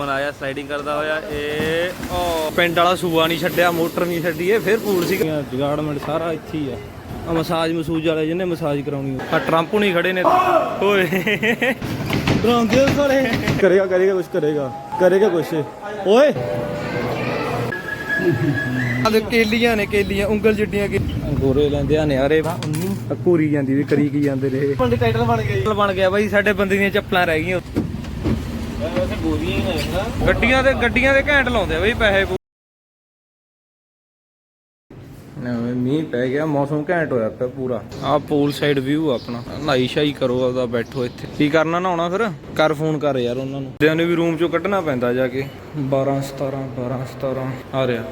ਮਨ ਆਇਆ ਸਲਾਈਡਿੰਗ ਕਰਦਾ ਹੋਇਆ ਇਹ ਉਹ ਪਿੰਡ ਵਾਲਾ ਸੂਆ ਨਹੀਂ ਛੱਡਿਆ ਮੋਟਰ ਨਹੀਂ ਛੱਡੀ ਇਹ ਫਿਰ ਪੂਲ ਸੀ ਜਗਾੜਮੈਂਟ ਸਾਰਾ ਇੱਥੇ ਹੀ ਆ। ਆ ਮਸਾਜ ਮਸੂਜ ਵਾਲੇ ਜਿਹਨੇ ਮਸਾਜ ਕਰਾਉਣੀ ਆ। ਟਰੰਪ ਨਹੀਂ ਖੜੇ ਨੇ। ਓਏ। ਡਰਾਉਂਦੇ ਸਾਰੇ? ਕਰੇਗਾ ਕਰੇਗਾ ਕੁਝ ਕਰੇਗਾ। ਕਰੇਗਾ ਕੁਝ ਓਏ। ਆਦੇ ਕੇਲੀਆਂ ਨੇ ਕੇਲੀਆਂ ਉਂਗਲ ਜਿੱਡੀਆਂ ਕਿ ਗੋਰੇ ਲੈਂਦੇ ਆ ਨਿਆਰੇ। ਘੂਰੀ ਜਾਂਦੀ ਵੀ ਕਰੀ ਕੀ ਜਾਂਦੇ ਰਹੇ ਬੰਦੇ ਟਾਈਟਲ ਬਣ ਗਏ ਬਣ ਗਿਆ ਬਾਈ ਸਾਡੇ ਬੰਦੇ ਦੀਆਂ ਚੱਪਲਾਂ ਰਹਿ ਗਈਆਂ। ਹੀ ਨੇ ਨਾ ਗੱਡੀਆਂ ਤੇ ਗੱਡੀਆਂ ਦੇ ਘੈਂਟ ਲਾਉਂਦੇ ਆ ਬਈ ਪੈਸੇ ਮੀਂਹ ਪੈ ਗਿਆ ਮੌਸਮ ਘੈਂਟ ਹੋਇਆ ਪਿਆ ਪੂਰਾ। ਆਹ ਪੂਲ ਸਾਈਡ ਵਿਊ ਆਪਣਾ। ਨਾਈ ਸ਼ਾਈ ਕਰੋ ਆਪਦਾ ਬੈਠੋ ਇੱਥੇ। ਕੀ ਕਰਨਾ ਨਹਾਉਣਾ ਫਿਰ? ਕਰ ਫੋਨ ਕਰ ਯਾਰ ਉਹਨਾਂ ਨੂੰ। ਦਿਆਂ ਨੂੰ ਵੀ ਰੂਮ ਚੋਂ ਕੱਢਣਾ ਪੈਂਦਾ ਜਾ ਕੇ। 12 17 12 17 ਆ ਰਿਹਾ।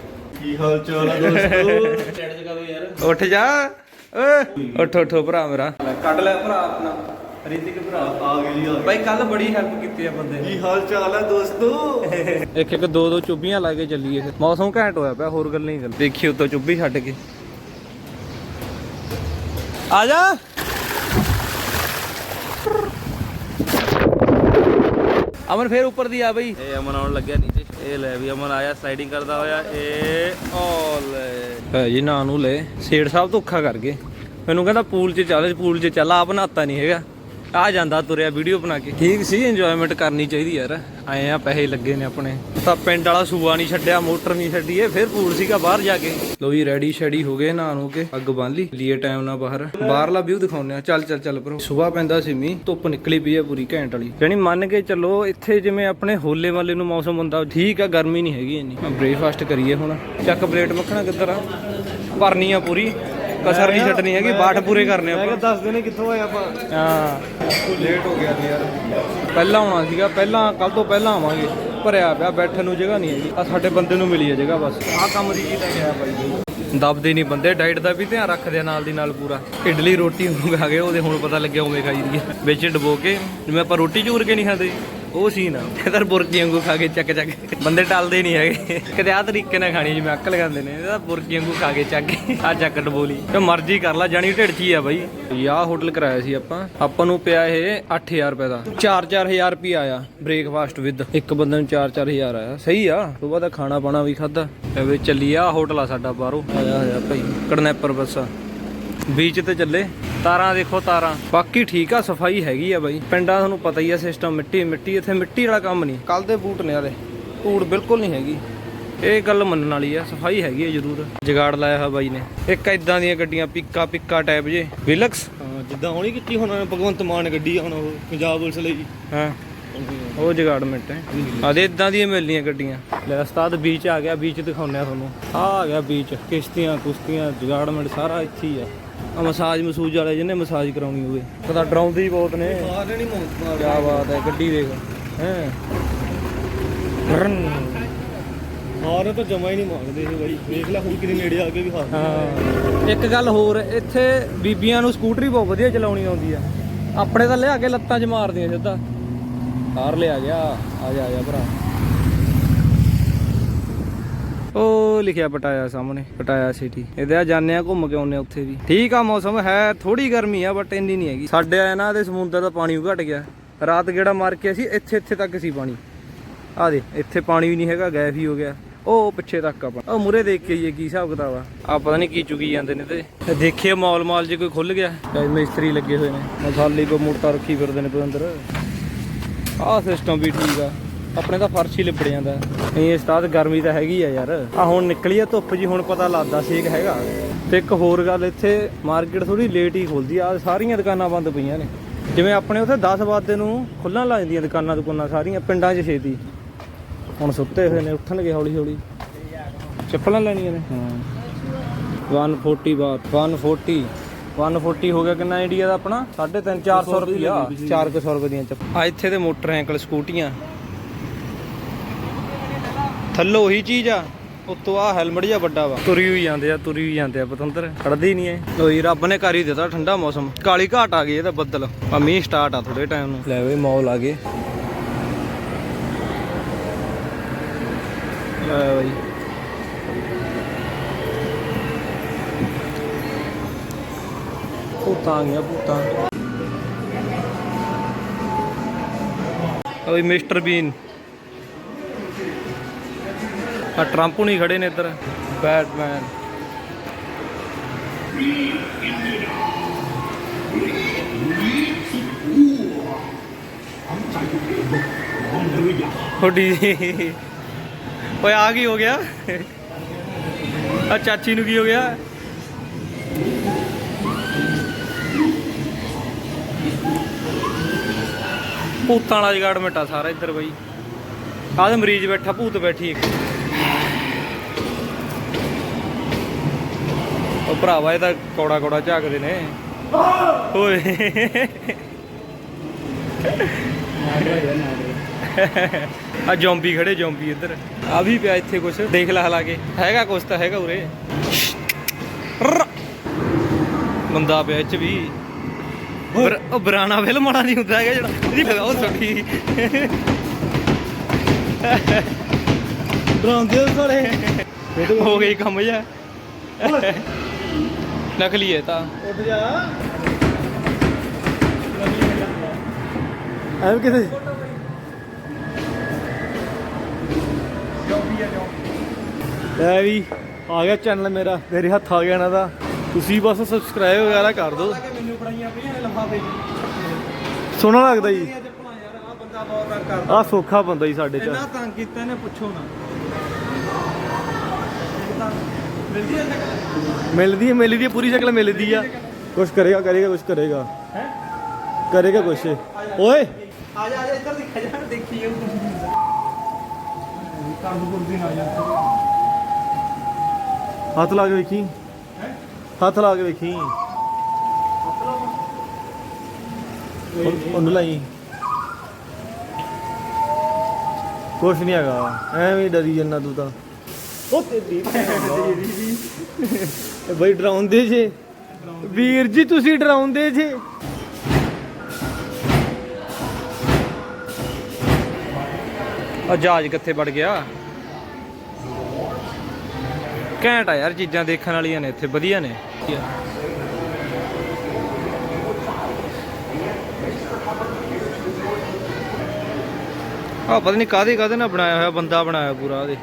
ਕੀ ਹਾਲ ਚਾਲ ਆ ਦੋਸਤੋ? ਜਗਾ ਯਾਰ ਉੱਠ ਜਾ। ਓਏ ਉੱਠ ਉੱਠ ਭਰਾ ਮੇਰਾ। ਕੱਢ ਲੈ ਭਰਾ ਆਪਣਾ। ਰਿਤਿਕ ਭਰਾ ਆ ਗਏ ਜੀ ਆ ਗਏ। ਬਾਈ ਕੱਲ ਬੜੀ ਹੈਲਪ ਕੀਤੀ ਆ ਬੰਦੇ ਨੇ। ਕੀ ਹਾਲ ਚਾਲ ਆ ਦੋਸਤੋ? ਇੱਕ ਇੱਕ ਦੋ ਦੋ ਚੁੱਭੀਆਂ ਲਾ ਕੇ ਚੱਲੀਏ। ਫਿਰ ਮੌਸਮ ਘੈਂਟ ਹੋਇਆ ਪਿਆ ਹੋਰ ਗੱਲ ਨਹੀਂ ਗੱਲ ਦੇਖੀ ਉੱਤੋਂ ਚੁੱਭੀ ਛੱਡ ਕੇ। ਆ ਜਾ। ਅਮਨ ਫੇਰ ਉੱਪਰ ਦੀ ਆ ਬਈ। ਇਹ ਅਮਨ ਆਉਣ ਲੱਗਿਆ ਨੀਚੇ। ਇਹ ਲੈ ਵੀ ਅਮਨ ਆਇਆ ਸਲਾਈਡਿੰਗ ਕਰਦਾ ਹੋਇਆ। ਇਹ ਓ ਲੈ ਜੀ ਨਾਂ ਨੂੰ ਲੈ। ਸੇਠ ਸਾਹਿਬ ਧੋਖਾ ਕਰ ਗਏ। ਮੈਨੂੰ ਕਹਿੰਦਾ ਪੂਲ 'ਚ ਚੱਲ ਪੂਲ 'ਚ ਚੱਲ। ਆਪ ਨਹਾਤਾ ਨਹੀਂ ਹੈਗਾ। ਆ ਜਾਂਦਾ ਤੁਰਿਆ ਵੀਡੀਓ ਬਣਾ ਕੇ। ਠੀਕ ਸੀ ਇੰਜੋਇਮੈਂਟ ਕਰਨੀ ਚਾਹੀਦੀ ਯਾਰ। ਆਏ ਆ, ਪੈਸੇ ਲੱਗੇ ਨੇ ਆਪਣੇ। ਤਾਂ ਪਿੰਡ ਵਾਲਾ ਸੂਆ ਨਹੀਂ ਛੱਡਿਆ, ਮੋਟਰ ਨਹੀਂ ਛੱਡੀ, ਇਹ ਫਿਰ ਪੂਲ ਸੀਗਾ ਬਾਹਰ ਜਾ ਕੇ। ਲੋ ਜੀ ਰੈਡੀ ਸ਼ੈਡੀ ਹੋ ਗਏ ਨਹਾ ਨੂੰ ਕੇ, ਅੱਗ ਬੰਨ ਲਈ। ਲੀਏ ਟਾਈਮ ਨਾਲ ਬਾਹਰ। ਬਾਹਰਲਾ ਵਿਊ ਦਿਖਾਉਂਦੇ ਆ ਚੱਲ ਚੱਲ ਚੱਲ ਪਰੋ ਸਵੇਰ ਪੈਂਦਾ ਸੀ ਮੀ ਧੁੱਪ ਨਿਕਲੀ ਪਈ ਹੈ ਪੂਰੀ ਘੈਂਟ ਵਾਲੀ। ਜਾਨੀ ਮੰਨ ਕੇ ਚੱਲੋ, ਇੱਥੇ ਜਿਵੇਂ ਆਪਣੇ ਹੋਲੇ ਵਾਲੇ ਨੂੰ ਮੌਸਮ ਹੁੰਦਾ, ਠੀਕ ਆ, ਗਰਮੀ ਨਹੀਂ ਹੈਗੀ ਇੰਨੀ। ਬ੍ਰੇਕਫਾਸਟ ਕਰੀਏ ਹੁਣ। ਚੱਕ ਪਲੇਟ ਮੱਖਣਾ ਕਿੱਧਰ ਆ? ਭਰਨੀ ਆ ਪੂਰੀ। ਕਸਰ ਨਹੀਂ ਛੱਡਣੀ ਹੈਗੀ ਬਾਠ ਪੂਰੇ ਕਰਨੇ ਮੈਂ ਆਪਾਂ। ਕਿਹਾ ਦੱਸ ਦੇਣੇ ਕਿੱਥੋਂ ਆਏ ਆਪਾਂ। ਹਾਂ। ਲੇਟ ਹੋ ਗਿਆ ਸੀ ਯਾਰ। ਪਹਿਲਾਂ ਆਉਣਾ ਸੀਗਾ ਪਹਿਲਾਂ ਕੱਲ ਤੋਂ ਪਹਿਲਾਂ ਆਵਾਂਗੇ। ਭਰਿਆ ਪਿਆ ਬੈਠਣ ਨੂੰ ਜਗ੍ਹਾ ਨਹੀਂ ਹੈਗੀ। ਆ ਸਾਡੇ ਬੰਦੇ ਨੂੰ ਮਿਲੀ ਹੈ ਜਗ੍ਹਾ ਬਸ। ਆਹ ਕੰਮ ਦੀ ਕੀਤਾ ਗਿਆ ਬਾਈ ਦਬਦੇ ਨਹੀਂ ਬੰਦੇ ਡਾਈਟ ਦਾ ਵੀ ਧਿਆਨ ਰੱਖਦੇ ਆ ਨਾਲ ਦੀ ਨਾਲ ਪੂਰਾ। ਇਡਲੀ ਰੋਟੀ ਨੂੰ ਖਾ ਗਏ ਉਹਦੇ ਹੁਣ ਪਤਾ ਲੱਗਿਆ ਉਵੇਂ ਖਾਈ ਦੀ ਵਿੱਚ ਡਬੋ ਕੇ ਜਿਵੇਂ ਆਪਾਂ ਰੋਟੀ ਚੂਰ ਕੇ ਨਹੀਂ ਖਾਂਦੇ। ਉਹ ਸੀਨ ਆ। ਇਧਰ ਬੁਰਕੀ ਵਾਂਗੂ ਖਾ ਕੇ ਚੱਕ ਚੱਕ ਬੰਦੇ ਟਲਦੇ ਨਹੀਂ ਹੈਗੇ। ਕਿਤੇ ਆਹ ਤਰੀਕੇ ਨਾਲ ਖਾਣੀ ਜਿਵੇਂ ਅੱਕ ਲਗਾਉਂਦੇ ਨੇ। ਇਹਦਾ ਬੁਰਕੀ ਵਾਂਗੂ ਖਾ ਕੇ ਚੱਕ ਆ ਚੱਕ ਡਬੋਲੀ। ਤੇ ਮਰਜ਼ੀ ਕਰ ਲੈ ਜਾਣੀ ਢਿੱਡ 'ਚ ਹੀ ਆ ਬਾਈ। ਯਾ ਹੋਟਲ ਕਰਾਇਆ ਸੀ ਆਪਾਂ। ਆਪਾਂ ਨੂੰ ਪਿਆ ਇਹ 8000 ਰੁਪਏ ਦਾ। 4-4000 ਰੁਪਏ ਆਇਆ ਬ੍ਰੇਕਫਾਸਟ ਵਿਦ ਇੱਕ ਬੰਦੇ ਨੂੰ 4-4000 ਆਇਆ। ਸਹੀ ਆ। ਤੋਂ ਬਾਅਦ ਖਾਣਾ ਪਾਣਾ ਵੀ ਖਾਦਾ ਐਵੇਂ ਚੱਲੀ ਆ ਹੋਟਲ ਆ ਸਾਡਾ ਬਾਹਰੋਂ। ਆਇਆ ਹੋਇਆ ਭਾਈ। ਕਡਨੈਪਰ ਬੱਸਾ ਬੀਚ ਤੇ ਚੱਲੇ। ਤਾਰਾਂ ਦੇਖੋ ਤਾਰਾਂ। ਬਾਕੀ ਠੀਕ ਆ ਸਫ਼ਾਈ ਹੈਗੀ ਆ ਬਾਈ। ਪਿੰਡਾਂ ਤੁਹਾਨੂੰ ਪਤਾ ਹੀ ਆ ਸਿਸਟਮ ਮਿੱਟੀ ਮਿੱਟੀ। ਇੱਥੇ ਮਿੱਟੀ ਵਾਲਾ ਕੰਮ ਨਹੀਂ। ਕੱਲ ਦੇ ਬੂਟ ਨੇ ਵਾਲੇ ਧੂੜ ਬਿਲਕੁਲ ਨਹੀਂ ਹੈਗੀ। ਇਹ ਗੱਲ ਮੰਨਣ ਵਾਲੀ ਆ ਸਫ਼ਾਈ ਹੈਗੀ ਆ ਜ਼ਰੂਰ। ਜਗਾੜ ਲਾਇਆ ਹੋਇਆ ਬਾਈ ਨੇ। ਇੱਕ ਇਦਾਂ ਦੀਆਂ ਗੱਡੀਆਂ ਪਿੱਕਾ ਪਿੱਕਾ ਟਾਈਪ ਜੇ। ਵਿਲਕਸ ਹਾਂ ਜਿੱਦਾਂ ਹੁਣੀ ਕੀਤੀ ਹੁਣ ਭਗਵੰਤ ਮਾਨ ਗੱਡੀ ਹੁਣ ਉਹ ਪੰਜਾਬ ਪੁਲਿਸ ਲਈ। ਹਾਂ। ਉਹ ਜਗਾੜਮੈਂਟ ਹੈ। ਆਦੇ ਇਦਾਂ ਦੀਆਂ ਮਿਲਣੀਆਂ ਗੱਡੀਆਂ। ਲੈ ਉਸਤਾਦ ਬੀਚ ਆ ਗਿਆ ਬੀਚ ਦਿਖਾਉਂਦੇ ਆ ਤੁਹਾਨੂੰ। ਆ ਆ ਗਿਆ ਬੀਚ ਕਿਸ਼ਤੀਆਂ ਕੁਸ਼ਤੀਆਂ ਜਗਾੜਮੈਂਟ ਸਾਰਾ ਇੱਥੇ ਹੀ ਆ। ਆ ਮਸਾਜ ਮਸੂਜ ਵਾਲੇ ਜਿਹਨੇ ਮਸਾਜ ਕਰਾਉਣੀ ਹੋਵੇ। ਪਤਾ ਡਰਾਉਂਦੇ ਹੀ ਬਹੁਤ ਨੇ। ਮਾਰਨੇ ਨਹੀਂ ਮੌਤ ਕੀ ਬਾਤ ਹੈ ਗੱਡੀ ਦੇਖ। ਹੈ। ਹਾਰ ਤਾਂ ਜਮਾ ਹੀ ਨਹੀਂ ਮੰਗਦੇ ਇਹ ਬਾਈ। ਦੇਖ ਲੈ ਹੁਣ ਕਿਤੇ ਨੇੜੇ ਆ ਕੇ ਵੀ ਹਾਰ ਹਾਂ। ਇੱਕ ਗੱਲ ਹੋਰ ਇੱਥੇ ਬੀਬੀਆਂ ਨੂੰ ਸਕੂਟਰੀ ਬਹੁਤ ਵਧੀਆ ਚਲਾਉਣੀ ਆਉਂਦੀ ਆ। ਆਪਣੇ ਤਾਂ ਲਿਆ ਕੇ ਲੱਤਾਂ 'ਚ ਮਾਰਦੀਆਂ ਸਿੱਧਾ। ਕਾਰ ਲਿਆ ਗਿਆ। ਆ ਜਾ ਆ ਜਾ ਭਰਾ। ਉਹ ਲਿਖਿਆ ਪਟਾਇਆ ਸਾਹਮਣੇ, ਪਟਾਇਆ ਸਿਟੀ ਇਹਦੇ ਆ ਜਾਂਦੇ ਆ, ਘੁੰਮ ਕੇ ਆਉਂਦੇ ਆ ਉੱਥੇ ਵੀ। ਠੀਕ ਆ ਮੌਸਮ, ਹੈ ਥੋੜੀ ਗਰਮੀ ਆ ਬਟ ਇੰਨੀ ਨਹੀਂ ਹੈਗੀ। ਸਾਡੇ ਆ ਨਾ ਦੇ ਸਮੁੰਦਰ ਦਾ ਪਾਣੀ ਘਟ ਗਿਆ। ਰਾਤ ਗੇੜਾ ਮਾਰ ਕੇ ਅਸੀਂ ਇੱਥੇ ਇੱਥੇ ਤੱਕ ਸੀ ਪਾਣੀ। ਆ ਦੇ ਇੱਥੇ ਪਾਣੀ ਵੀ ਨਹੀਂ ਹੈਗਾ ਗੈਪ ਹੀ ਹੋ ਗਿਆ। ਉਹ ਪਿੱਛੇ ਤੱਕ ਆ ਉਹ ਮੁਰੇ ਦੇਖ ਕੇ ਆਈਏ, ਕੀ ਹਿਸਾਬ ਕਿਤਾਬ ਆ। ਆ ਪਤਾ ਨਹੀਂ ਕੀ ਚੁਗੀ ਜਾਂਦੇ ਨੇ ਤੇ। ਤੇ ਦੇਖੀਏ ਮਾਲ ਮਾਲ ਜੇ ਕੋਈ ਖੁੱਲ ਗਿਆ। ਸ਼ਾਇਦ ਮਿਸਤਰੀ ਲੱਗੇ ਹੋਏ ਨੇ। ਮਸਾਲੇ ਕੋ ਮੋਟਾ ਰੱਖੀ ਫਿਰਦੇ ਨੇ ਅੰਦਰ। ਆਹ ਸਿਸਟਮ ਵੀ ਠੀਕ ਆ। ਆਪਣੇ ਤਾਂ ਫਰਸ਼ ਹੀ ਲਿਬੜ ਜਾਂਦਾ। ਨਹੀਂ, ਇਸ ਤਰ੍ਹਾਂ ਗਰਮੀ ਤਾਂ ਹੈਗੀ ਆ ਯਾਰ। ਆ ਹੁਣ ਨਿਕਲੀ ਆ ਧੁੱਪ ਜੀ, ਹੁਣ ਪਤਾ ਲੱਗਦਾ ਸੇਕ ਹੈਗਾ। ਤੇ ਇੱਕ ਹੋਰ ਗੱਲ ਇੱਥੇ, ਮਾਰਕੀਟ ਥੋੜੀ ਲੇਟ ਹੀ ਖੁੱਲਦੀ ਆ। ਸਾਰੀਆਂ ਦੁਕਾਨਾਂ ਬੰਦ ਪਈਆਂ ਨੇ। ਜਿਵੇਂ ਆਪਣੇ ਉੱਥੇ 10 ਵਜੇ ਨੂੰ ਖੁੱਲਣ ਲੱਗ ਜਾਂਦੀਆਂ ਦੁਕਾਨਾਂ ਦੁਕਾਨਾਂ ਸਾਰੀਆਂ, ਪਿੰਡਾਂ 'ਚ ਛੇਤੀ। ਹੁਣ ਸੁੱਤੇ ਹੋਏ ਨੇ, ਉੱਠਣਗੇ ਹੌਲੀ ਹੌਲੀ ਚੱਪਲਾਂ ਲੈਣੀਆਂ ਨੇ। ਹਾਂ। 140 ਬਾਤ 140 140 ਹੋ ਗਿਆ ਕਿੰਨਾ ਇੰਡੀਆ ਦਾ ਆਪਣਾ? 3.5 400 ਰੁਪਿਆ 400 ਰੁਪਏ ਦੀਆਂ ਚੱਪਲਾਂ ਆ ਇੱਥੇ ਤੇ ਮੋਟਰਸਾਈਕਲ, ਸਕੂਟੀਆਂ। ਥੱਲੋਂ ਉਹੀ ਚੀਜ਼ ਆ ਉੱਤੋਂ ਆ ਹੈਲਮਟ ਜਿਹਾ ਵੱਡਾ ਵਾ। ਤੁਰੀ ਹੋਈ ਜਾਂਦੇ ਆ ਤੁਰੀ ਹੋਈ ਜਾਂਦੇ ਆ ਪਤੰਦਰ ਖੜਦੇ ਹੀ ਨਹੀਂ ਐ ਲੋਈ ਰੱਬ ਨੇ ਕਰ ਹੀ ਦਿੱਤਾ ਠੰਡਾ ਮੌਸਮ। ਕਾਲੀ ਘਾਟ ਆ ਗਈ ਇਹਦਾ ਬੱਦਲ। ਆ ਮੀਂਹ ਸਟਾਰਟ ਆ ਥੋੜੇ ਟਾਈਮ ਨੂੰ। ਲੈ ਵੇ ਮੌਲ ਆ ਗਏ। ਲੈ ਬਈ। ਭੂਤਾਂ ਆ ਗਈਆਂ ਭੂਤਾਂ। ਓਏ ਮਿਸਟਰ ਬੀਨ ਆ ਟਰੰਪ ਨਹੀਂ ਖੜੇ ਨੇ ਇੱਧਰ। ਬੈਟਮੈਨ ਥੋੜੀ ਓਏ, ਆ ਕੀ ਹੋ ਗਿਆ? ਆ ਚਾਚੀ ਨੂੰ ਕੀ ਹੋ ਗਿਆ? ਭੂਤਾਂ ਵਾਲਾ ਜਗਾੜ ਮਿਟਾ ਸਾਰਾ ਇੱਧਰ ਬਈ। ਆਹ ਤੇ ਮਰੀਜ਼ ਬੈਠਾ, ਭੂਤ ਬੈਠੀ ਇੱਕ। ਉਹ ਭਰਾਵਾ ਇਹ ਤਾਂ ਕੌੜਾ ਕੌੜਾ ਝਾਕਦੇ ਨੇ। ਓਏ। ਆ ਜ਼ੋਂਬੀ ਖੜੇ ਜ਼ੋਂਬੀ ਇੱਧਰ। ਆ ਵੀ ਪਿਆ ਇੱਥੇ ਕੁਛ। ਦੇਖ ਲਾ ਹਲਾ ਕੇ। ਹੈਗਾ ਕੁਛ ਤਾਂ ਹੈਗਾ ਉਰੇ। ਬੰਦਾ ਪਿਆ ਇੱਚ ਵੀ। ਬਰ- ਉਹ ਬਰਾਣਾ ਫਿਲਮ ਵਾਲਾ ਨਹੀਂ ਹੁੰਦਾ ਹੈਗਾ ਜਿਹੜਾ। ਇਹਦੀ ਲਗਾਓ ਛੋਟੀ ਡਰਾਉਂਦੇ ਹੋ ਹੋ ਗਈ ਕੰਮ ਜਾ ਨਕਲੀ ਹੈ ਤਾਂ। ਉੱਠ ਜਾ। ਐਵੇਂ ਕਿਥੇ ਲੈ ਵੀ ਆ ਗਿਆ ਚੈਨਲ ਮੇਰਾ। ਮੇਰੇ ਹੱਥ ਆ ਗਿਆ ਨਾ ਦਾ। ਤੁਸੀਂ ਬਸ ਸਬਸਕ੍ਰਾਈਬ ਵਗੈਰਾ ਕਰ ਦਿਓ। ਮੈਨੂੰ ਬੜਾਈਆਂ ਪਈਆਂ ਨੇ ਲਫਾਫੇ ਸੋਹਣਾ ਲੱਗਦਾ ਜੀ। ਆ ਬੰਦਾ ਬਹੁਤ ਤੰਗ ਕਰਦਾ। ਆ ਸੌਖਾ ਬੰਦਾ ਜੀ ਸਾਡੇ ਚ। ਇੰਨਾ ਤੰਗ ਕੀਤਾ ਇਹਨੇ ਪੁੱਛੋ ਨਾ। ਮਿਲਦੀ ਹੈ ਮਿਲਦੀ ਹੈ ਪੂਰੀ ਸ਼ਕਲ ਮਿਲਦੀ ਆ। ਕੁਛ ਕਰੇਗਾ ਕਰੇਗਾ ਕੁਛ ਕਰੇਗਾ। ਹੈ? ਕਰੇਗਾ ਕੁਛ। ਓਏ! ਆ ਜਾ ਆ ਜਾ ਇੱਧਰ ਦਿਖਾ ਜਾ ਦੇਖੀ ਉਹ ਕੰਮ ਕੁਰਦੀ ਨਾ ਜਾ ਹੱਥ ਲਾ ਕੇ ਵੇਖੀ। ਹੱਥ ਲਾ ਕੇ ਵੇਖੀ। ਉਹ- ਉਹਨੂੰ ਲਾਈ। ਕੁਛ ਨਹੀਂ ਹੈਗਾ। ਐਵੇਂ ਡਰੀ ਜੰਨਾ ਤੂੰ ਤਾਂ। ਉਹ ਤੇਰੀ ਬਈ ਡਰਾਉਂਦੇ ਜੇ। ਵੀਰ ਜੀ, ਤੁਸੀਂ ਡਰਾਉਂਦੇ ਜੇ। ਆ ਜਹਾਜ਼ ਕਿੱਥੇ ਵੜ ਗਿਆ? ਘੈਂਟ ਆ ਯਾਰ ਚੀਜ਼ਾਂ ਦੇਖਣ ਵਾਲੀਆਂ ਨੇ, ਇੱਥੇ ਵਧੀਆ ਨੇ। ਆ ਪਤਾ ਨਹੀਂ ਕਾਦੇ ਕਾਦੇ ਨਾਲ ਬਣਾਇਆ ਹੋਇਆ, ਬੰਦਾ ਬਣਾਇਆ ਪੂਰਾ ਉਹਦੇ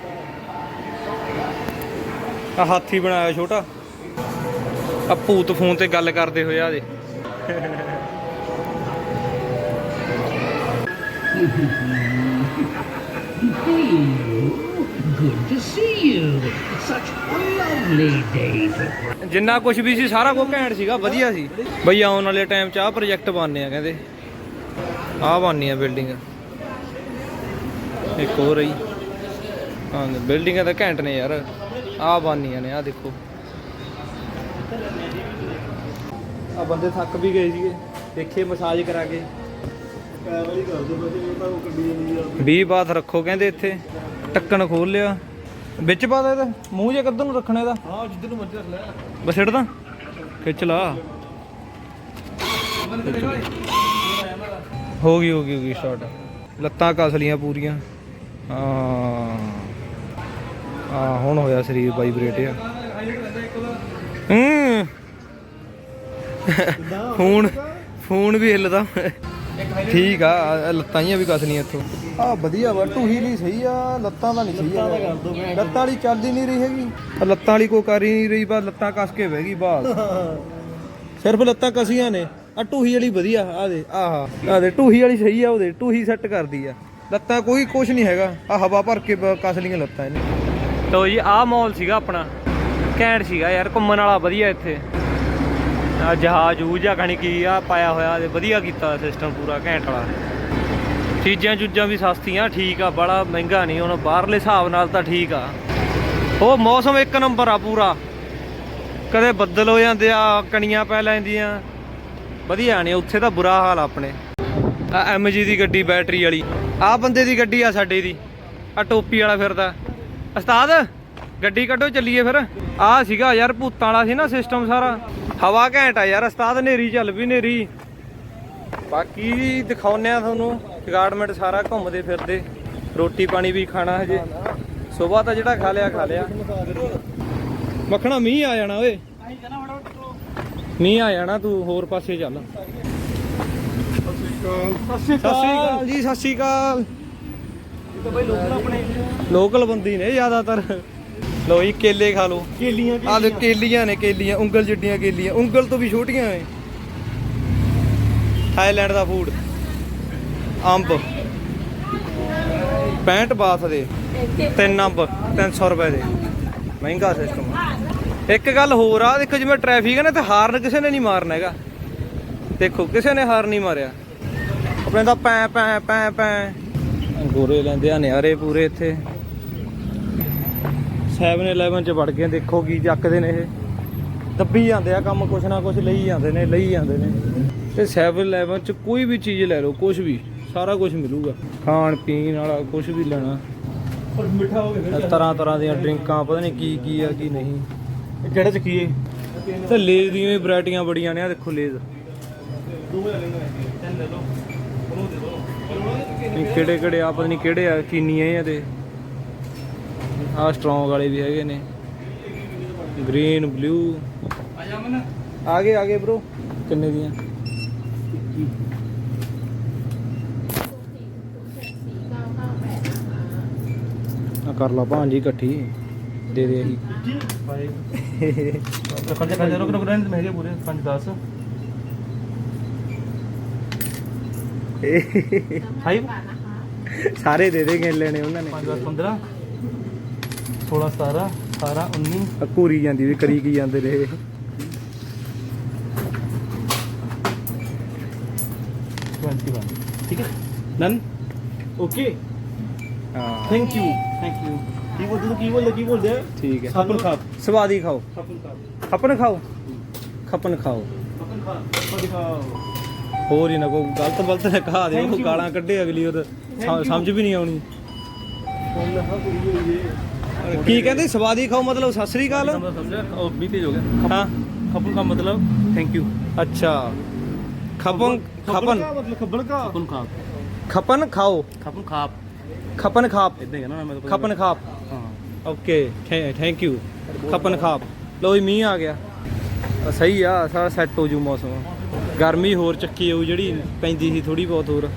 ਆ ਹਾਥੀ ਬਣਾਇਆ ਛੋਟਾ। ਆ ਭੂਤ ਫੋਨ ਤੇ ਗੱਲ ਕਰਦੇ ਹੋਏ ਆ ਦੇ। ਜਿੰਨਾ ਕੁਝ ਵੀ ਸੀ, ਸਾਰਾ ਕੁਝ ਘੈਂਟ ਸੀਗਾ, ਵਧੀਆ ਸੀ। ਬਈ ਆਉਣ ਵਾਲੇ ਟਾਈਮ 'ਚ ਆਹ ਪ੍ਰੋਜੈਕਟ ਬਣਨੇ ਆ ਕਹਿੰਦੇ। ਆਹ ਬਣਨੀ ਆ ਬਿਲਡਿੰਗ ਇੱਕ ਹੋਰ ਰਹੀ ਹਾਂ ਬਿਲਡਿੰਗਾਂ ਤਾਂ ਘੈਂਟ ਨੇ ਯਾਰ। ਆਹ ਬਣਨੀਆਂ ਨੇ ਆਹ ਦੇਖੋ। ਆ ਬੰਦੇ ਥੱਕ ਵੀ ਗਏ ਸੀਗੇ ਦੇਖੇ ਮਸਾਜ ਕਰਾ ਕੇ। ਵਾਲੀ ਕਰ ਦੋ ਬਸ ਇਹ ਤਾਂ ਉਹ ਕੱਢੀ ਜਾਂਦੀ ਆ 20 ਬਾਤ ਰੱਖੋ ਕਹਿੰਦੇ ਇੱਥੇ ਟੱਕਣ ਖੋਲ ਲਿਆ। ਵਿੱਚ ਪਾ ਦੇ ਇਹਦਾ ਮੂੰਹ ਜੇ ਕਿੱਧਰ ਨੂੰ ਰੱਖਣਾ ਇਹਦਾ। ਹਾਂ ਜਿੱਧਰ ਨੂੰ ਮਰਜ਼ੀ ਰੱਖ ਲੈ। ਬਸ ਛੱਡਦਾ ਖਿੱਚ ਲਾ। ਹੋ ਗਈ ਹੋ ਗਈ ਹੋ ਗਈ ਸਟਾਰਟ ਲੱਤਾਂ ਕਸ ਲੀਆਂ ਪੂਰੀਆਂ। ਹਾਂ। ਆ ਹੁਣ ਹੋਇਆ ਸਰੀਰ ਵਾਈਬ੍ਰੇਟ ਆ ਹੂੰ। ਫੋਨ ਫੋਨ ਵੀ ਹਿੱਲਦਾ। ਠੀਕ ਆ ਲੱਤਾਂ ਹੀ ਵੀ ਕਸ ਲੀਆਂ ਇੱਥੋਂ। ਆ ਵਧੀਆ ਵਾ ਢੂਹੀ ਲਈ ਸਹੀ ਆ ਲੱਤਾਂ ਦਾ ਨਹੀਂ ਸਹੀ ਆ ਲੱਤਾਂ ਵਾਲੀ ਚੱਲਦੀ ਨਹੀਂ ਰਹੀ ਹੈਗੀ। ਲੱਤਾਂ ਵਾਲੀ ਕੋਈ ਕਰ ਹੀ ਨਹੀਂ ਰਹੀ ਬਸ ਲੱਤਾਂ ਕਸ ਕੇ ਬਹਿ ਗਈ ਬਾਸ। ਸਿਰਫ ਲੱਤਾਂ ਕਸੀਆਂ ਨੇ। ਆ ਢੂਹੀ ਵਾਲੀ ਵਧੀਆ ਆ ਦੇ ਆਹ ਆ ਦੇ ਢੂਹੀ ਵਾਲੀ ਸਹੀ ਆ ਉਹਦੇ ਢੂਹੀ ਸੈੱਟ ਕਰਦੀ ਆ। ਲੱਤਾਂ ਕੋਈ ਕੁਝ ਨਹੀਂ ਹੈਗਾ। ਆ ਹਵਾ ਭਰ ਕੇ ਕਸ ਲੀਆਂ ਲੱਤਾਂ ਇਹਨੇ। ਤੋ ਜੀ, ਆਹ ਮਾਲ ਸੀਗਾ ਆਪਣਾ। ਘੈਂਟ ਸੀਗਾ ਯਾਰ, ਘੁੰਮਣ ਵਾਲਾ ਵਧੀਆ ਇੱਥੇ। ਆ ਜਹਾਜ਼ ਊ ਆ, ਕਣੀ ਕੀ ਆ, ਪਾਇਆ ਹੋਇਆ ਤੇ ਵਧੀਆ ਕੀਤਾ ਸਿਸਟਮ ਪੂਰਾ ਘੈਂਟ ਵਾਲਾ। ਚੀਜ਼ਾਂ ਚੁੱਜਾਂ ਵੀ ਸਸਤੀਆਂ, ਠੀਕ ਆ, ਬੜਾ ਮਹਿੰਗਾ ਨਹੀਂ, ਹੁਣ ਬਾਹਰਲੇ ਹਿਸਾਬ ਨਾਲ ਤਾਂ ਠੀਕ ਆ। ਉਹ ਮੌਸਮ ਇੱਕ ਨੰਬਰ ਆ ਪੂਰਾ। ਕਦੇ ਬੱਦਲ ਹੋ ਜਾਂਦੇ ਆ, ਕਣੀਆਂ ਪੈ ਲੈਂਦੀਆਂ। ਵਧੀਆ ਨੇ, ਉੱਥੇ ਤਾਂ ਬੁਰਾ ਹਾਲ ਆ ਆਪਣੇ। ਆ ਐਮਜੀ ਦੀ ਗੱਡੀ ਬੈਟਰੀ ਵਾਲੀ। ਆ ਬੰਦੇ ਦੀ ਗੱਡੀ ਆ ਸਾਡੇ ਦੀ। ਆ ਟੋਪੀ ਵਾਲਾ ਫਿਰਦਾ। ਉਸਤਾਦ ਗੱਡੀ ਕੱਢੋ ਚੱਲੀਏ ਫਿਰ। ਆ ਸੀਗਾ ਯਾਰ ਭੂਤਾਂ ਵਾਲਾ ਸੀ ਨਾ ਸਿਸਟਮ ਸਾਰਾ। ਹਵਾ ਘੈਂਟ ਆ ਯਾਰ ਉਸਤਾਦ ਨੇਰੀ ਚੱਲ ਵੀ ਨੇਰੀ ਬਾਕੀ ਦਿਖਾਉਨੇ ਆ ਤੁਹਾਨੂੰ ਗਾਰਡਮੈਂਟ ਸਾਰਾ ਘੁੰਮਦੇ ਫਿਰਦੇ। ਰੋਟੀ ਪਾਣੀ ਵੀ ਖਾਣਾ ਹਜੇ। ਸਵੇਰ ਤਾਂ ਜਿਹੜਾ ਖਾ ਲਿਆ ਖਾ ਲਿਆ। ਮੱਖਣਾ ਮੀਂਹ ਆ ਜਾਣਾ ਓਏ। ਮੀਂਹ ਆ ਜਾਣਾ ਤੂੰ ਹੋਰ ਪਾਸੇ ਚੱਲ। ਸਤਿ ਸ਼੍ਰੀ ਸਤਿ ਸ਼੍ਰੀ ਅਕਾਲ ਜੀ ਸਤਿ ਸ਼੍ਰੀ ਅਕਾਲ। ਤਾਂ ਬਾਈ ਲੋਕਲ ਆਪਣੇ। ਲੋਕਲ ਬੰਦੀ ਨੇ ਜ਼ਿਆਦਾਤਰ। ਲੋ ਜੀ ਕੇਲੇ ਖਾ ਲਓ। ਕੇਲੀਆਂ ਆ ਦੇ ਕੇਲੀਆਂ ਨੇ ਕੇਲੀਆਂ ਉਂਗਲ ਜਿੱਡੀਆਂ ਕੇਲੀਆਂ। ਉਂਗਲ ਤੋਂ ਵੀ ਛੋਟੀਆਂ ਨੇ। ਥਾਈਲੈਂਡ ਦਾ ਫੂਡ ਅੰਬ। 65 ਬਾਥ ਦੇ। ਤਿੰਨ ਅੰਬ 300 ਰੁਪਏ ਦੇ। ਮਹਿੰਗਾ ਸਿਸਟਮ ਇੱਕ ਗੱਲ ਹੋਰ ਆ ਦੇਖੋ ਜਿਵੇਂ ਟ੍ਰੈਫਿਕ ਹੈ ਨਾ ਤੇ ਹਾਰਨ ਕਿਸੇ ਨੇ ਨਹੀਂ ਮਾਰਨਾ ਹੈਗਾ। ਦੇਖੋ ਕਿਸੇ ਨੇ ਹਾਰਨ ਨਹੀਂ ਮਾਰਿਆ। ਆਪਣੇ ਤਾਂ ਪੈ ਪੈ ਪੈ ਪੈ। ਗੋਰੇ ਲੈਂਦੇ ਆ ਨਿਆਰੇ ਪੂਰੇ ਇੱਥੇ। 7-Eleven ਚ ਵੜ ਗਏ ਦੇਖੋ ਕੀ ਚੱਕਦੇ ਨੇ ਇਹ। ਦੱਬੀ ਜਾਂਦੇ ਆ ਕੰਮ ਕੁਛ ਨਾ ਕੁਛ ਲਈ ਜਾਂਦੇ ਨੇ ਲਈ ਜਾਂਦੇ ਨੇ। ਤੇ 7-Eleven ਚ ਕੋਈ ਵੀ ਚੀਜ਼ ਲੈ ਲਓ ਕੁਛ ਵੀ ਸਾਰਾ ਕੁਝ ਮਿਲੂਗਾ। ਖਾਣ ਪੀਣ ਵਾਲਾ ਕੁਝ ਵੀ ਲੈਣਾ। ਪਰ ਮਿੱਠਾ ਹੋ ਗਿਆ ਤਰ੍ਹਾਂ ਤਰ੍ਹਾਂ ਦੀਆਂ ਡਰਿੰਕਾਂ ਪਤਾ ਨਹੀਂ ਕੀ ਕੀ ਆ ਕੀ ਨਹੀਂ। ਕਿਹੜਾ ਚੱਕੀਏ ਤੇ ਲੇਜ਼ ਦੀਆਂ ਵੀ ਵੈਰਾਈਟੀਆਂ ਬੜੀਆਂ ਨੇ ਆ ਦੇਖੋ ਲੇਜ਼। ਦੋ ਲੈ ਲੈਣਾ ਤਿੰਨ ਲੈ ਲਓ ਉਹਨੂੰ ਦੇ ਦਿਓ। ਇਹ ਕਿਹੜੇ ਕਿਹੜੇ ਆ, ਪਤਾ ਨਹੀਂ ਕਿਹੜੇ ਆ ਚੀਨੀਆਂ ਆ ਤੇ ਆ ਸਟਰੋਂਗ ਵਾਲੇ ਵੀ ਹੈਗੇ ਨੇ। ਗ੍ਰੀਨ ਬਲੂ ਆ ਜਾ ਮਨ ਆ ਗਏ ਆ ਗਏ ਬ్రో ਕਿੰਨੇ ਦੀਆਂ? ਆ ਕਰ ਲਾ ਭਾਂਜੀ ਇਕੱਠੀ। ਦੇ ਦੇ ਅਸੀਂ। ਜੀ ਬਾਈ ਰੁਕ ਰੁਕ ਰਹਿਣ ਮਹਿੰਗੇ ਪੂਰੇ 5 10 5 ਸਾਰੇ ਦੇ ਦੇ ਗੇਲੇ ਨੇ ਉਹਨਾਂ ਨੇ। 5 10 15 16 17 18 19 ਆ ਘੂਰੀ ਜਾਂਦੀ ਵੀ ਕਰੀ ਕੀ ਜਾਂਦੇ ਰਹੇ 21 ਠੀਕ ਹੈ? ਡਨ ਓਕੇ ਹਾਂ। ਥੈਂਕ ਯੂ ਥੈਂਕ ਯੂ ਕੀ ਬੋਲਦੇ ਤੂੰ? ਕੀ ਬੋਲਦੇ? ਕੀ ਬੋਲਦੇ? ਆ ਠੀਕ ਹੈ। ਖਾਪਨ ਖਾਪ ਸਵਾਦੀ ਖਾਓ। ਖਾਪਨ ਖਾਪ ਖਪਨ ਖਾਓ। ਖਪਨ ਖਾਓ। ਖਾਪਨ ਖਾਪ ਖਾਪਨ ਖਾਪ ਹੋਰ ਹੀ ਨਾ ਕੋਈ ਗਲਤ ਗਲਤ ਨਾ ਕਹਾ ਦੇ ਉਹ. ਗਾਲਾਂ ਕੱਢੇ ਅਗਲੀ ਉਹ. ਸਮਝ ਵੀ ਨਹੀਂ ਆਉਣੀ। ਕੀ ਕਹਿੰਦੇ? ਸਵਾਦੀ ਖਾਓ ਮਤਲਬ ਸਤਿ ਸ੍ਰੀ ਅਕਾਲ। ਉਹ 20 ਤੇਜ ਹੋ ਗਿਆ ਹਾਂ। ਖਪਨ ਦਾ ਮਤਲਬ ਥੈਂਕ ਯੂ ਅੱਛਾ। ਖਪਨ ਖਪਨ ਮਤਲਬ ਖੱਬਣ ਕਾ ਖਪਨ ਖਾਪ ਖਪਨ ਖਾਓ। ਖਪਨ ਖਾਪ ਖਪਨ ਖਾਪ ਇਦਾਂ ਹੀ ਹੈ ਨਾ ਮੈਂ ਤਾਂ ਖਪਨ ਖਾਪ ਹਾਂ। ਓਕੇ ਥੈਂਕ ਯੂ ਖਪਨ ਖਾਪ ਲੋ ਮੀਂਹ ਆ ਗਿਆ। ਸਹੀ ਆ ਸਾਰਾ ਸੈੱਟ ਹੋ ਜੂ ਮੌਸਮ। ਗਰਮੀ ਹੋਰ ਚੱਕੀ ਆਊ ਜਿਹੜੀ ਪੈਂਦੀ ਸੀ ਥੋੜੀ ਬਹੁਤ ਹੋਰ।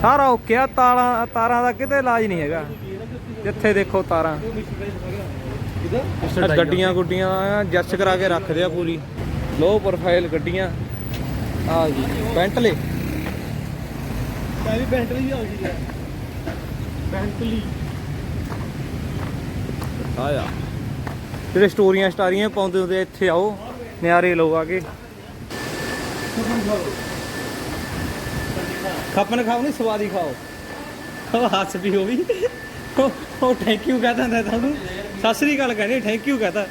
ਸਾਰਾ ਓਕੇ ਆ ਤਾਰਾਂ ਤਾਰਾਂ ਦਾ ਕਿਤੇ ਇਲਾਜ ਨਹੀਂ ਹੈਗਾ। ਜਿੱਥੇ ਦੇਖੋ ਤਾਰਾਂ। ਗੱਡੀਆਂ ਗੁੱਡੀਆਂ ਜੱਸ ਕਰਾ ਕੇ ਰੱਖਦੇ ਆ ਪੂਰੀ। ਲੋ ਪ੍ਰੋਫਾਈਲ ਗੱਡੀਆਂ। ਆ ਜੀ ਬੈਂਟਲੇ ਮੈਂ ਵੀ ਬੈਂਟਲੀ ਵੀ ਆ ਗਈ ਬੈਂਟਲੀ ਆਇਆ। ਜਿਹੜੇ ਸਟੋਰੀਆਂ ਸਟਾਰੀਆਂ ਪਾਉਂਦੇ ਹੁੰਦੇ ਇੱਥੇ ਆਓ। ਨਿਆਰੇ ਲਓ ਆ ਕੇ। ਖਪਨ ਖਾਓ ਨਹੀਂ ਸਵਾਦੀ ਖਾਓ। ਉਹ ਹੱਸ ਵੀ ਹੋ ਵੀ। ਉਹ- ਥੈਂਕ ਯੂ ਕਹਦਾ ਹੁੰਦਾ ਤੁਹਾਨੂੰ ਸਤਿ ਸ੍ਰੀ ਅਕਾਲ ਕਹਿੰਦੇ ਥੈਂਕ ਯੂ ਕਹਦਾ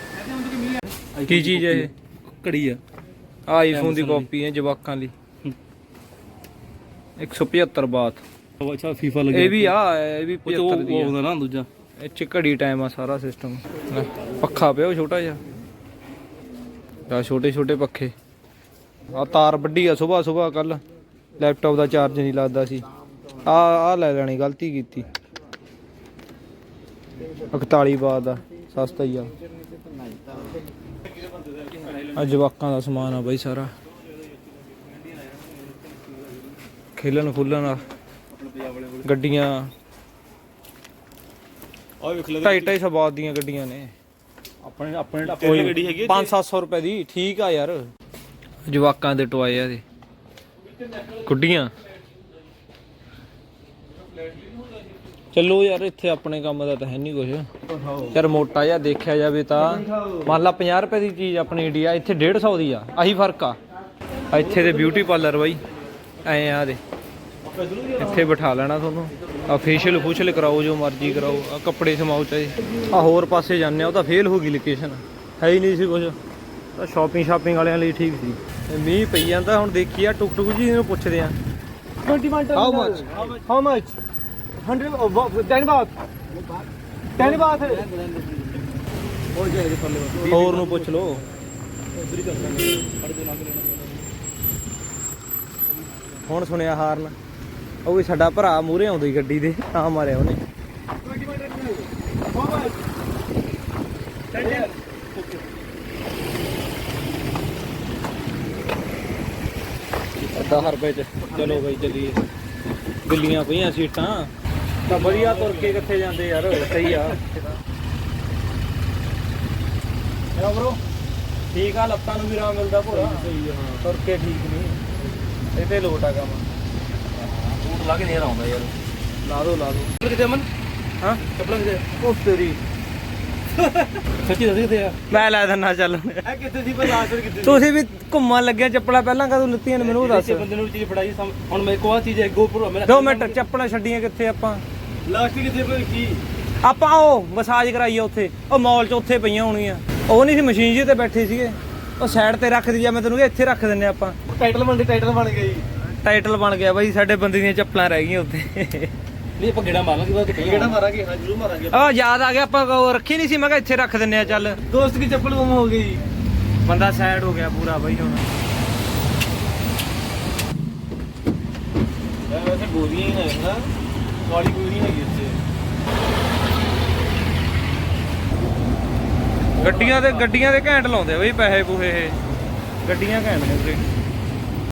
ਕੀ ਚੀਜ਼ ਹੈ ਇਹ? ਕੜੀ ਆ। ਆਈਫੋਨ ਦੀ। ਕਾਪੀ ਹੈ ਜਵਾਕਾਂ ਲਈ 175 ਬਾਤ। ਉਹ ਅੱਛਾ ਫੀਫਾ ਲੱਗਿਆ ਇਹ ਵੀ ਆ ਇਹ ਵੀ ਉਹ 'ਚ ਉਹ 75 ਦੀ ਉਹ ਹੁੰਦਾ ਨਾ ਦੂਜਾ। ਇਹ ਚ ਘੜੀ ਟਾਈਮ ਆ ਸਾਰਾ ਸਿਸਟਮ ਪੱਖਾ ਪਿਆ ਛੋਟਾ ਜਿਹਾ। ਆ ਛੋਟੇ ਛੋਟੇ ਪੱਖੇ। ਆ ਤਾਰ ਵੱਡੀ ਆ ਸਵੇਰ ਸਵੇਰ ਕੱਲ। ਲੈਪਟਾਪ ਦਾ ਚਾਰਜ ਨਹੀਂ ਲੱਗਦਾ ਸੀ। ਆ ਆ ਲੈ ਲੈਣੀ ਗਲਤੀ ਕੀਤੀ। 41 ਬਾਤ ਦਾ ਸਸਤਾ ਹੀ ਆ। ਆ ਜਵਾਕਾਂ ਦਾ ਸਮਾਨ ਆ ਬਾਈ ਸਾਰਾ। ਖੇਲਣ ਖੁੱਲਣ ਦਾ ਗੱਡੀਆਂ। ਆ ਵੇਖ ਲੈ ਢਾਈ ਢਾਈ ਸੌ ਬਾਤ ਦੀਆਂ ਗੱਡੀਆਂ ਨੇ। ਆਪਣੇ ਆਪਣੇ ਆਪਣੇ ਗੱਡੀ ਹੈਗੀ 5-700 ਰੁਪਏ ਦੀ ਠੀਕ ਆ ਯਾਰ। ਜਵਾਕਾਂ ਦੇ ਟੋਏ ਆ ਇਹਦੇ। ਗੁੱਡੀਆਂ। ਚੱਲੋ ਯਾਰ ਇੱਥੇ ਆਪਣੇ ਕੰਮ ਦਾ ਤਾਂ ਹੈ ਨਹੀਂ ਕੁਝ ਯਾਰ ਮੋਟਾ ਜਿਹਾ ਦੇਖਿਆ ਜਾਵੇ ਤਾਂ ਮੰਨ ਲਾ 50 ਰੁਪਏ ਦੀ ਚੀਜ਼ ਆਪਣੀ ਇੰਡੀਆ ਇੱਥੇ 150 ਦੀ ਆ ਆਹੀ ਫ਼ਰਕ ਆ। ਆ ਇੱਥੇ ਦੇ ਬਿਊਟੀ ਪਾਰਲਰ ਬਾਈ ਐ ਆ ਦੇ। ਇੱਥੇ ਬਿਠਾ ਲੈਣਾ ਤੁਹਾਨੂੰ। ਆ ਫੇਸ਼ੀਅਲ ਫੂਸ਼ਲ ਕਰਾਓ ਜੋ ਮਰਜ਼ੀ ਕਰਾਓ ਆ ਕੱਪੜੇ ਸਮਾਓ ਚਾਹੇ। ਆ ਹੋਰ ਪਾਸੇ ਜਾਂਦੇ ਆ ਉਹ ਤਾਂ ਫੇਲ ਹੋ ਗਈ ਲੋਕੇਸ਼ਨ ਹੈ ਹੀ ਨਹੀਂ ਸੀ ਕੁਝ ਤਾਂ ਸ਼ਾਪਿੰਗ ਸ਼ਾਪਿੰਗ ਵਾਲਿਆਂ ਲਈ ਠੀਕ ਸੀ। ਤੇ ਮੀਂਹ ਪਈ ਜਾਂਦਾ ਹੁਣ ਦੇਖੀ ਆ ਟੁਕ ਟੁਕ ਜੀ ਨੂੰ ਪੁੱਛਦੇ ਆ। 21 How much? How much? 100 oh, what- 10 baht? 10 baht ਹੈ ਹੋਰ ਨੂੰ ਪੁੱਛ ਲਓ। ਹੁਣ ਸੁਣਿਆ ਹਾਰਨ। ਉਹ ਵੀ ਸਾਡਾ ਭਰਾ ਮੂਰੇ ਆਉਂਦੀ ਗੱਡੀ ਦੇ ਤਾਂ ਮਾਰਿਆ ਉਹਨੇ। ਦਸ ਰੁਪਏ ਚ। ਚਲੋ ਬਈ ਚੱਲੀਏ। ਗਿੱਲੀਆਂ ਪਈਆਂ ਸੀਟਾਂ। ਤਾਂ ਵਧੀਆ ਤੁਰ ਕੇ ਕਿੱਥੇ ਜਾਂਦੇ ਯਾਰ ਸਹੀ ਆ। ਯਾ ਬ్రో ਠੀਕ ਆ ਲੱਤਾਂ ਨੂੰ ਵੀ ਆਰਾਮ ਮਿਲਦਾ ਭੋਰਾ। ਸਹੀ ਆ ਹਾਂ। ਤੁਰ ਕੇ ਠੀਕ ਨਹੀਂ। ਇਹ ਤੇ ਲੋਟ ਆ ਕੰਮ। ਬੂਟ ਲਾ ਕੇ ਨਹੀਂ ਆਉਂਦਾ ਯਾਰ। ਲਾ ਦੋ ਲਾ ਦੋ। ਕਿਤੇ ਅਮਨ? ਹਾਂ? ਚੱਪਲਾਂ ਕਿਤੇ ਉਹ ਤੇਰੀ। ਸੱਚੀ ਦੱਸ ਕਿਤੇ ਆ? ਮੈਂ ਲੈ ਦਿੰਨਾ ਚੱਲ। ਇਹ ਕਿੱਥੇ ਸੀ ਪਰ ਲਾਸਟ ਕਿੱਥੇ ਤੁਸੀਂ ਵੀ ਘੁੰਮਣ ਲੱਗਿਆ ਚੱਪਲਾਂ ਪਹਿਲਾਂ ਕਦੋਂ ਲਿੱਤੀਆਂ ਨੇ ਮੈਨੂੰ ਦੱਸ। ਬੰਦੇ ਨੂੰ ਚੀਜ਼ ਫੜਾਈ ਹੁਣ ਮੇਰੇ ਕੋਲ ਆ ਚੀਜ਼ ਹੈ GoPro ਮੇਰਾ ਦੋ ਮਿੰਟ ਚੱਪਲਾਂ ਛੱਡੀਆਂ ਕਿੱਥੇ ਆਪਾਂ? ਲਾਸਟ ਕਿੱਥੇ ਪਰ ਕੀ ਆਪਾਂ ਉਹ ਮਸਾਜ ਕਰਾਈਏ ਉੱਥੇ। ਉਹ ਮਾਲ 'ਚ ਉੱਥੇ ਪਈਆਂ ਹੋਣਗੀਆਂ ਉਹ ਨਹੀਂ ਸੀ ਮਸ਼ੀਨ ਜੀ ਤੇ ਬੈਠੇ ਸੀਗੇ। ਉਹ ਸਾਈਡ ਤੇ ਰੱਖ ਦਈਆ ਮੈਂ ਤੈਨੂੰ ਇੱਥੇ ਰੱਖ ਦਿੰਨੇ ਆਪਾਂ। ਟਾਈਟਲ ਬਣ ਗਿਆ ਟਾਈਟਲ ਬਣ ਜੀ ਟਾਈਟਲ ਬਣ ਗਿਆ ਬਾਈ ਸਾਡੇ ਬੰਦੇ ਦੀਆਂ ਚੱਪਲਾਂ ਰਹਿ ਗਈਆਂ ਉੱਥੇ ਨਹੀਂ ਆਪਾਂ ਗੇੜਾ ਮਾਰਾਂਗੇ ਬਾਅਦ ਕਿਹੜਾ ਮਾਰਾਂਗੇ ਹਾਂ ਜ਼ਰੂਰ ਮਾਰਾਂਗੇ। ਆ ਯਾਦ ਆ ਗਿਆ ਆਪਾਂ ਉਹ ਰੱਖੀ ਨਹੀਂ ਸੀ ਮੈਂ ਕਿਹਾ ਇੱਥੇ ਰੱਖ ਦਿੰਨੇ ਆ ਚੱਲ। ਦੋਸਤ ਦੀ ਚੱਪਲ ਗੁੰਮ ਹੋ ਗਈ? ਬੰਦਾ ਸਾਈਡ ਹੋ ਗਿਆ ਪੂਰਾ ਬਾਈ ਹੁਣ। ਇਹ ਵੈਸੇ ਗੋਲੀਆਂ ਹੀ ਹੈ ਨਾ ਕਾਲੀ ਕੋਈ ਨਹੀਂ ਹੈਗੀ ਇੱਥੇ। ਗੱਡੀਆਂ ਤੇ ਗੱਡੀਆਂ ਦੇ ਘੈਂਟ ਲਾਉਂਦੇ ਆ ਬਈ ਪੈਸੇ ਪੂਹੇ ਇਹ। ਗੱਡੀਆਂ ਘੈਂਟ ਨੇ ਵੀਰੇ